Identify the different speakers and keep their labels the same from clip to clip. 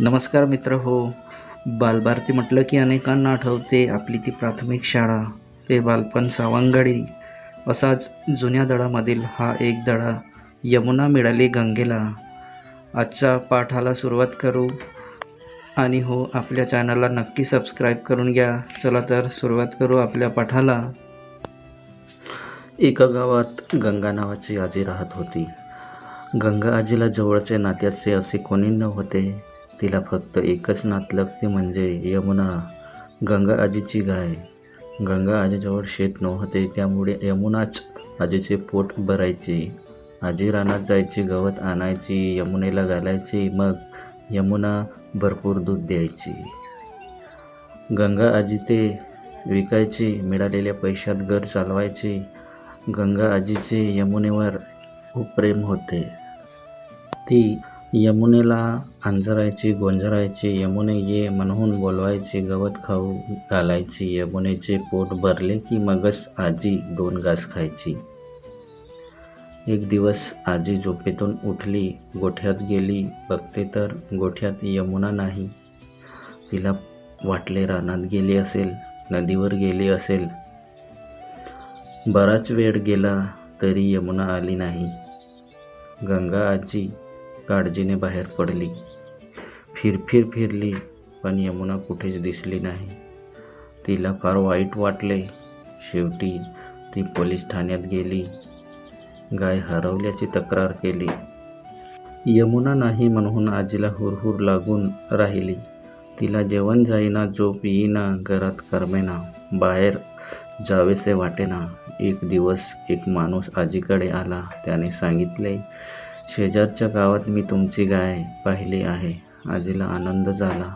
Speaker 1: नमस्कार मित्र हो. बालभारती म्हटलं की अनेकांना आठवते आपली ती प्राथमिक शाळा ते बालपण सावंगडी. असाच जुन्या दळामधील हा एक दळा यमुना मिळाली गंगेला. आजच्या पाठाला सुरुवात करू. आणि हो आपल्या चॅनलला नक्की सबस्क्राईब करून घ्या. चला तर सुरुवात करू आपल्या पाठाला. एका गावात गंगा नावाची आजी राहत होती. गंगा आजीला जवळचे नात्याचे असे कोणी नव्हते. तिला फक्त एकच नात ती म्हणजे यमुना गंगा आजीची गाय. गंगा आजीजवळ शेत नव्हते त्यामुळे यमुनाच आजीचे पोट भरायचे. आजी रानात जायची गवत आणायची यमुनेला घालायची मग यमुना भरपूर दूध द्यायची. गंगा आजी ते विकायची मिळालेल्या पैशात घर चालवायची. गंगा आजीचे यमुनेवर खूप प्रेम होते. ती यमुनेला अंजरायची गोंजरायची यमुने ये म्हणून बोलवायची गवत खाऊ घालायची यमुनेचे पोट भरले की मगच आजी दोन घास खायची. एक दिवस आजी झोपेतून उठली गोठ्यात गेली बघते तर गोठ्यात यमुना नाही. तिला वाटले रानात गेली असेल नदीवर गेली असेल. बराच वेळ गेला तरी यमुना आली नाही. गंगा आजी काळजीने बाहेर पडली. फिरफिर फिरली पण यमुना कुठेच दिसली नाही. तिला फार वाईट वाटले. शेवटी ती पोलीस ठाण्यात गेली. गाय हरवल्याची तक्रार केली. यमुना नाही म्हणून आजीला हुरहुर लागून राहिली. तिला जेवण जाईना झोप येईना घरात करमेना बाहेर जावेसे वाटेना. एक दिवस एक माणूस आजीकडे आला. त्याने सांगितले शेजारच्या गावात मी तुमची गाय पाहिली आहे. आजीला आनंद झाला.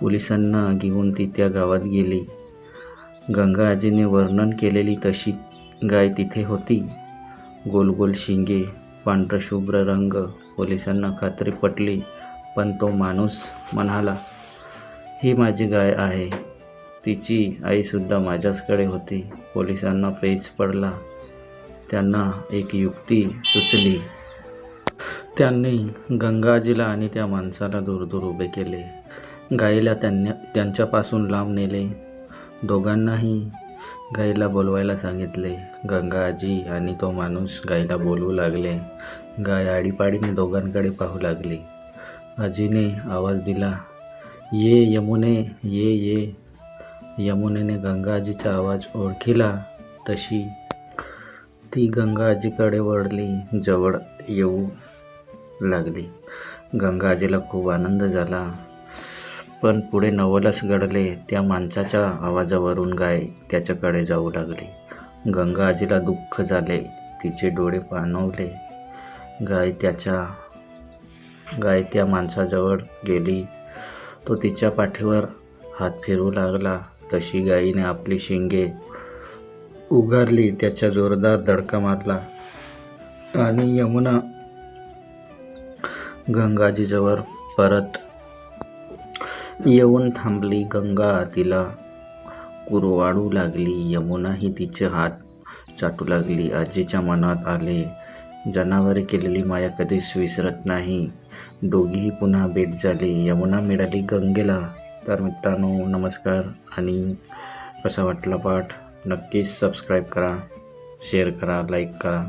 Speaker 1: पोलिसांना घेऊन ती त्या गावात गेली. गंगा आजीने वर्णन केलेली तशी गाय तिथे होती. गोल गोल शिंगे पांढरशुभ्र रंग पोलिसांना खात्री पटली पण तो माणूस म्हणाला ही माझी गाय आहे. तिची आईसुद्धा माझ्याचकडे होती. पोलिसांना पेच पडला. त्यांना एक युक्ती सुचली. त्यांनी गंगाजीला आणि त्या माणसाला दूर दूर उभे केले. गाईला त्यांनी त्यांच्यापासून लांब नेले. दोघांनाही गाईला बोलवायला सांगितले. गंगाजी आणि तो माणूस गाईला बोलवू लागले. गाय आडीपाडीने दोघांकडे पाहू लागली. आजीने आवाज दिला ये यमुने ये ये. यमुनेने गंगाजीचा आवाज ओळखिला तशी ती गंगाजीकडे वळली. जवळ येऊ लागली. गंगाजीला खूप आनंद झाला. पण पुढे नवलच घडले त्या माणसाच्या आवाजावरून गाय त्याच्याकडे जाऊ लागली. गंगाजीला दुःख झाले तिचे डोळे पाणवले. गाय त्याच्या गाय त्या माणसाजवळ गेली. तो तिच्या पाठीवर हात फिरू लागला. तशी गायीने आपली शिंगे उगारली त्याच्या जोरदार धडका मारला. आणि यमुना गंगाजीजवळ परत येऊन थांबली. गंगा तिला कुरवाडू लागली. यमुनाही तिचे हात चाटू लागली. आजीच्या मनात आले जनावरे केलेली माया कधीच विसरत नाही. दोघीही पुन्हा भेट झाली. यमुना मिळाली गंगेला. तर मित्रांनो नमस्कार. आणि कसा वाटला पाठ नक्कीच सबस्क्राईब करा शेअर करा लाईक करा.